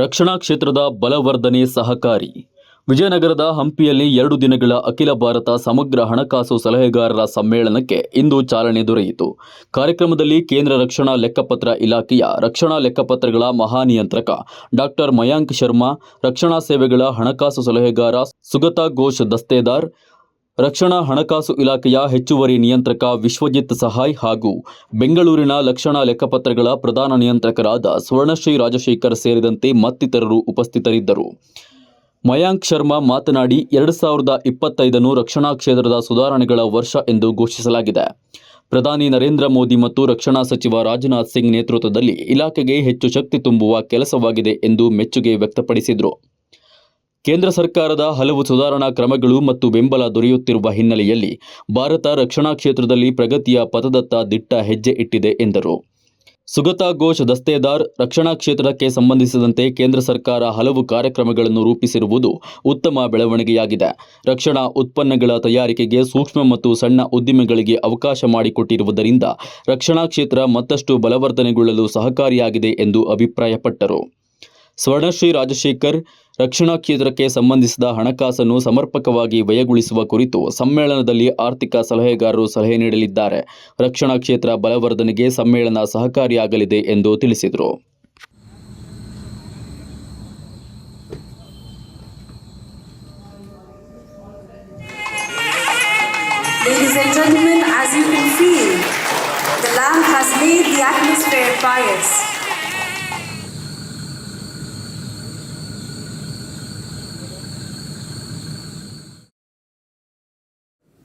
ರಕ್ಷಣಾ ಕ್ಷೇತ್ರದ ಬಲವರ್ಧನೆ ಸಹಕಾರಿ. ವಿಜಯನಗರದ ಹಂಪಿಯಲ್ಲಿ ಎರಡು ದಿನಗಳ ಅಖಿಲ ಭಾರತ ಸಮಗ್ರ ಹಣಕಾಸು ಸಲಹೆಗಾರರ ಸಮ್ಮೇಳನಕ್ಕೆ ಇಂದು ಚಾಲನೆ ದೊರೆಯಿತು. ಕಾರ್ಯಕ್ರಮದಲ್ಲಿ ಕೇಂದ್ರ ರಕ್ಷಣಾ ಲೆಕ್ಕಪತ್ರ ಇಲಾಖೆಯ ರಕ್ಷಣಾ ಲೆಕ್ಕಪತ್ರಗಳ ಮಹಾನಿಯಂತ್ರಕ ಡಾಕ್ಟರ್ ಮಯಾಂಕ್ ಶರ್ಮಾ, ರಕ್ಷಣಾ ಸೇವೆಗಳ ಹಣಕಾಸು ಸಲಹೆಗಾರ ಸುಗತಾ ಘೋಷ್ ದಸ್ತೇದಾರ್ ರಕ್ಷಣಾ ಹಣಕಾಸು ಇಲಾಖೆಯ ಹೆಚ್ಚುವರಿ ನಿಯಂತ್ರಕ ವಿಶ್ವಜಿತ್ ಸಹಾಯ್ ಹಾಗೂ ಬೆಂಗಳೂರಿನ ಲಕ್ಷಣಾ ಲೆಕ್ಕಪತ್ರಗಳ ಪ್ರಧಾನ ನಿಯಂತ್ರಕರಾದ ಸ್ವರ್ಣಶ್ರೀ ರಾಜಶೇಖರ್ ಸೇರಿದಂತೆ ಮತ್ತಿತರರು ಉಪಸ್ಥಿತರಿದ್ದರು. ಮಯಾಂಕ್ ಶರ್ಮಾ ಮಾತನಾಡಿ, ಎರಡು ಸಾವಿರದ ಇಪ್ಪತ್ತೈದನ್ನು ರಕ್ಷಣಾ ಕ್ಷೇತ್ರದ ಸುಧಾರಣೆಗಳ ವರ್ಷ ಎಂದು ಘೋಷಿಸಲಾಗಿದೆ. ಪ್ರಧಾನಿ ನರೇಂದ್ರ ಮೋದಿ ಮತ್ತು ರಕ್ಷಣಾ ಸಚಿವ ರಾಜನಾಥ್ ಸಿಂಗ್ ನೇತೃತ್ವದಲ್ಲಿ ಇಲಾಖೆಗೆ ಹೆಚ್ಚು ಶಕ್ತಿ ತುಂಬುವ ಕೆಲಸವಾಗಿದೆ ಎಂದು ಮೆಚ್ಚುಗೆ ವ್ಯಕ್ತಪಡಿಸಿದರು. ಕೇಂದ್ರ ಸರ್ಕಾರದ ಹಲವು ಸುಧಾರಣಾ ಕ್ರಮಗಳು ಮತ್ತು ಬೆಂಬಲ ದೊರೆಯುತ್ತಿರುವ ಹಿನ್ನೆಲೆಯಲ್ಲಿ ಭಾರತ ರಕ್ಷಣಾ ಕ್ಷೇತ್ರದಲ್ಲಿ ಪ್ರಗತಿಯ ಪಥದತ್ತ ದಿಟ್ಟ ಹೆಜ್ಜೆ ಇಟ್ಟಿದೆ ಎಂದರು. ಸುಗತಾ ಘೋಷ್ ದಸ್ತೇದಾರ್, ರಕ್ಷಣಾ ಕ್ಷೇತ್ರಕ್ಕೆ ಸಂಬಂಧಿಸಿದಂತೆ ಕೇಂದ್ರ ಸರ್ಕಾರ ಹಲವು ಕಾರ್ಯಕ್ರಮಗಳನ್ನು ರೂಪಿಸಿರುವುದು ಉತ್ತಮ ಬೆಳವಣಿಗೆಯಾಗಿದೆ. ರಕ್ಷಣಾ ಉತ್ಪನ್ನಗಳ ತಯಾರಿಕೆಗೆ ಸೂಕ್ಷ್ಮ ಮತ್ತು ಸಣ್ಣ ಉದ್ದಿಮೆಗಳಿಗೆ ಅವಕಾಶ ಮಾಡಿಕೊಟ್ಟಿರುವುದರಿಂದ ರಕ್ಷಣಾ ಕ್ಷೇತ್ರ ಮತ್ತಷ್ಟು ಬಲವರ್ಧನೆಗೊಳ್ಳಲು ಸಹಕಾರಿಯಾಗಿದೆ ಎಂದು ಅಭಿಪ್ರಾಯಪಟ್ಟರು. ಸ್ವರ್ಣಶ್ರೀ ರಾಜಶೇಖರ್ ರಕ್ಷಣಾ ಕ್ಷೇತ್ರಕ್ಕೆ ಸಂಬಂಧಿಸಿದ ಹಣಕಾಸನ್ನು ಸಮರ್ಪಕವಾಗಿ ವ್ಯಯಗೊಳಿಸುವ ಕುರಿತು ಸಮ್ಮೇಳನದಲ್ಲಿ ಆರ್ಥಿಕ ಸಲಹೆಗಾರರು ಸಲಹೆ ನೀಡಲಿದ್ದಾರೆ. ರಕ್ಷಣಾ ಕ್ಷೇತ್ರ ಬಲವರ್ಧನೆಗೆ ಸಮ್ಮೇಳನ ಸಹಕಾರಿಯಾಗಲಿದೆ ಎಂದು ತಿಳಿಸಿದರು.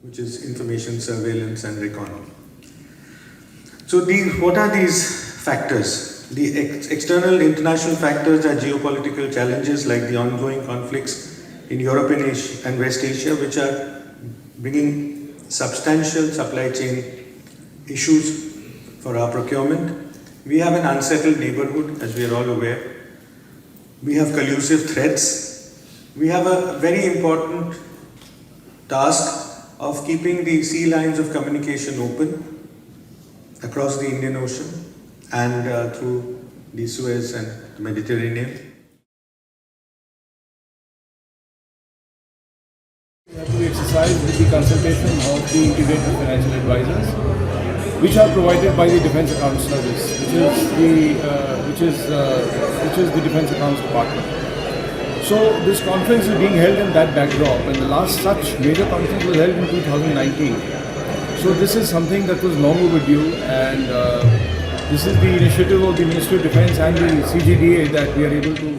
Which is information surveillance and recon. So, the, what are these factors? The ex- external international factors are geopolitical challenges like the ongoing conflicts in Europe and, Asia, and West Asia, which are bringing substantial supply chain issues for our procurement. We have an unsettled neighborhood, as we are all aware. We have collusive threats. We have a very important task of keeping the sea lines of communication open across the Indian Ocean and uh, through the Suez and the Mediterranean. We have to exercise with the consultation of the integrated financial advisors, which are provided by the Defence Accounts Service, which is the uh, which is uh, which is the Defence Accounts Department. So this conference is being held in that backdrop, and the last such major conference was held in 2019. So this is something that was long overdue, and uh, this is the initiative of the Ministry of Defence and the CGDA that we are able to.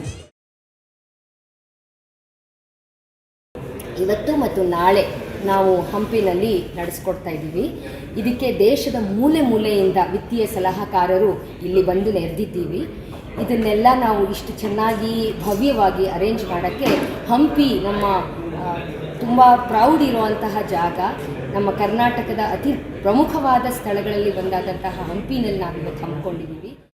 ಇವತ್ತು ಮತ್ತು ನಾಳೆ ನಾವು ಹಂಪಿನಲ್ಲಿ ನಡೆಸ್ಕೊಡ್ತಾ ಇದ್ದೀವಿ ಇದಕ್ಕೆ ದೇಶದ ಮೂಲೆ ಮೂಲೆಯಿಂದ ವಿತ್ತೀಯ ಸಲಹಾಕಾರರು ಇಲ್ಲಿ ಬಂದು ನೆರೆದಿದ್ದೀವಿ ಇದನ್ನೆಲ್ಲ ನಾವು ಇಷ್ಟು ಚೆನ್ನಾಗಿ ಭವ್ಯವಾಗಿ ಅರೇಂಜ್ ಮಾಡೋಕ್ಕೆ ಹಂಪಿ ನಮ್ಮ ತುಂಬ ಪ್ರೌಡ್ ಇರುವಂತಹ ಜಾಗ. ನಮ್ಮ ಕರ್ನಾಟಕದ ಅತಿ ಪ್ರಮುಖವಾದ ಸ್ಥಳಗಳಲ್ಲಿ ಒಂದಾದಂತಹ ಹಂಪಿನಲ್ಲಿ ನಾವು ಇವತ್ತು ಹಮ್ಮಿಕೊಂಡಿದ್ದೀವಿ.